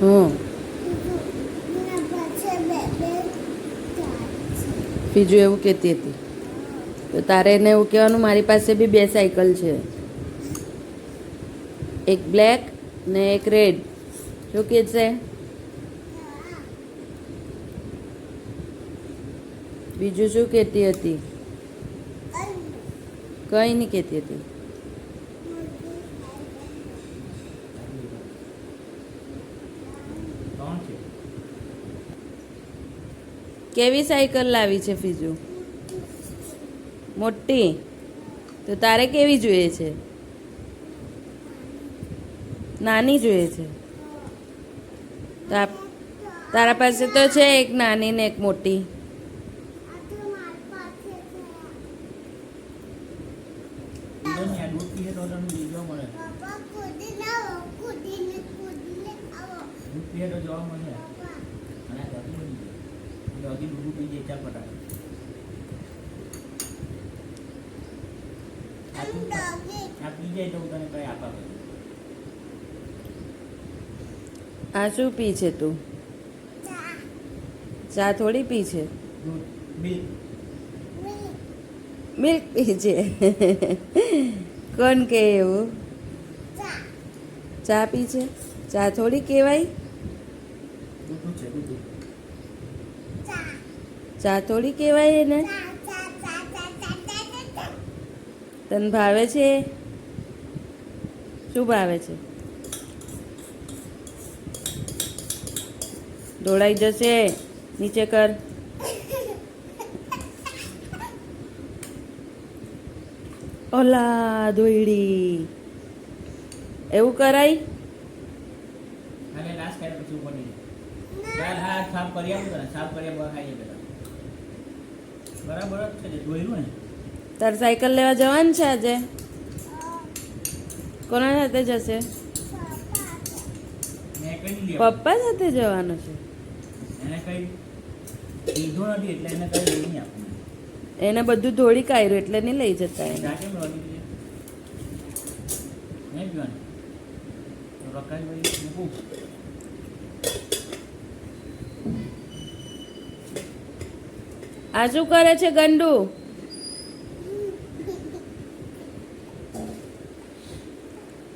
હં બીજું એવું કહેતી હતી. તો તારે એને એવું કહેવાનું, મારી પાસે બી બે સાયકલ છે. એક બ્લેક ને એક રેડ. શું કહે છે? બીજું શું કહેતી હતી? કંઈ નહીં કહેતી હતી ત્રણ છે કેવી સાયકલ લાવી છે ફીજુ? મોટી? તો તારે કેવી જોઈએ છે? નાની જોઈએ છે. તા- તારા પાસે તો છે એક નાની ને એક મોટી. જોવા મળે. અને આ દૂધ બની જાય દૂધ દૂધ જાય તું તને કઈ આપા કરું આ શું પી છે તું? ચા થોડી પી છે? મિલ્ક. મિલ્ક પી છે? કોણ કે એવું? ચા. પી છે? ચા થોડી કહેવાય? દૂધ છે દૂધ ચા થોડી કહેવાય એને? તને ભાવે છે? શું ભાવે છે? ઢોળાઈ જશે. નીચે કર. ઓલા ધોઈડી. એવું કરાય? કર્યા સાફ કર્યા સાફ કરી આપવા ખાઈએ પેલા. બરાબર જ છે જોયું ને. તાર સાયકલ લેવા જવાનું છે આજે? કોના સાથે જશે? પપ્પા સાથે જવાનું છે? એને કઈ લીધું નથી એટલે એને કઈ લઈ નહીં એને બધું ધોળી કાઢ્યું એટલે નહીં લઈ જતા એને. નહીં પીવાની તો રકાશભાઈ આ શું કરે છે ગંડુ?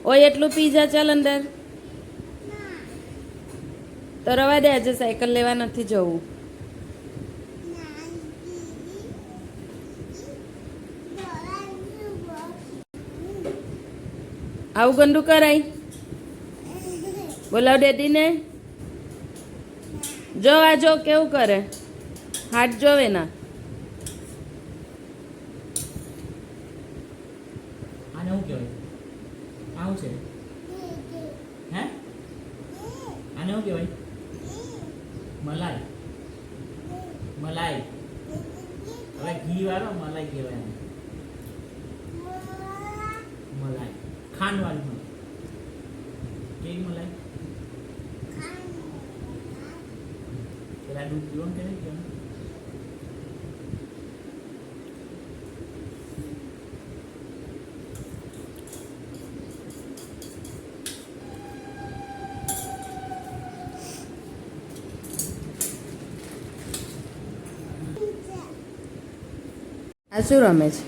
ઓય, એટલું પીઝા ચાલ અંદર. તો રવા દે, આજે સાયકલ લેવા નથી જવું. આવું ગંડુ કરાય. બોલાવ ડેડીને. જો, આ જો, કેવું કરે? હાથ જોવે ના. આને શું કહેવાય? આવું છે? હે? આને શું કહેવાય? મલાઈ. મલાઈ. હવે ઘી વાળો મલાઈ કહેવાય આને. મલાઈ. ખાંડ વાળી મલાઈ. કેવી મલાઈ? પેલા દૂધ પીવાનું કે નહીં પીવાનું? આ શું રમે છે?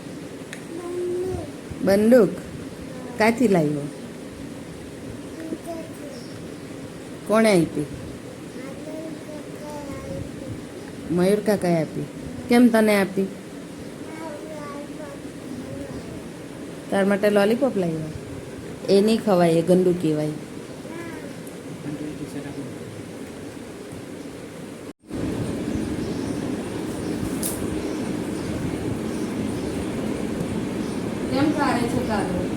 બંદૂક. ક્યાંથી લાવ્યો? કોણે આપી? મયુર કાકાએ આપી. કેમ તને આપી? તાર માટે લોલીપોપ લાવ્યો? એ નહીં ખવાય, એ ગંદુ કહેવાય. કેમ કાઢે છે કાગળ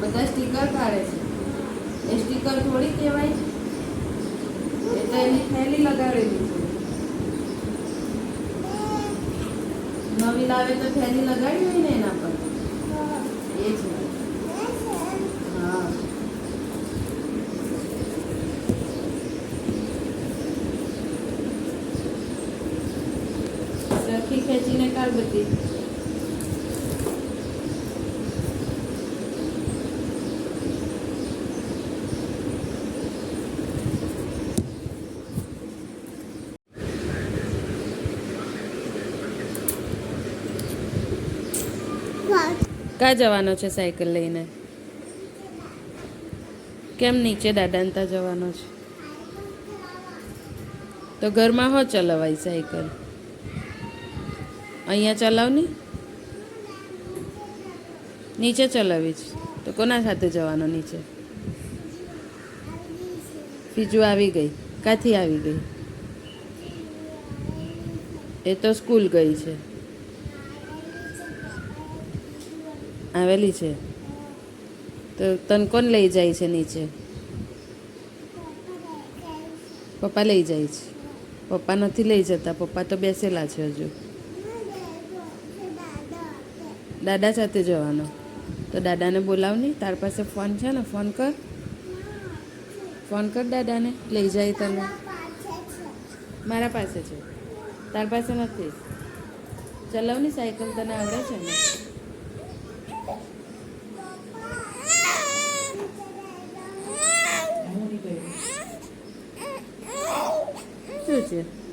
બધા સ્ટીકર કાઢે છે. એ સ્ટીકર થોડી કહેવાય એ તો એની થેલી લગાવેલી છે. નવી લાવે તો થેલી લગાડી હોય ને એના પર? એ છે ખેંચીને કર બધી. ક્યાં જવાનો છે સાયકલ લઈને? કેમ નીચે દાદાને ત્યાં જવાનો છે? તો ઘરમાં હો ચલાવાય સાયકલ? અહીંયા ચલાવની? નીચે ચલાવી તો કોના સાથે જવાનો નીચે? બીજું આવી ગઈ. કાથી આવી ગઈ? એ તો સ્કૂલ ગઈ છે. આવેલી છે. તો તને કોણ લઈ જાય છે નીચે? પપ્પા લઈ જાય છે. પપ્પા નથી લઈ જતા. પપ્પા તો બેસેલા છે હજુ. દાદા સાથે જવાનો. તો દાદાને બોલાવ નહીં, તાર પાસે ફોન છે ને, ફોન કર. ફોન કર દાદાને, લઈ જાય તને. મારા પાસે છે. તાર પાસે નથી. ચલાવની સાયકલ, તને આવડે છે ને? શું છે?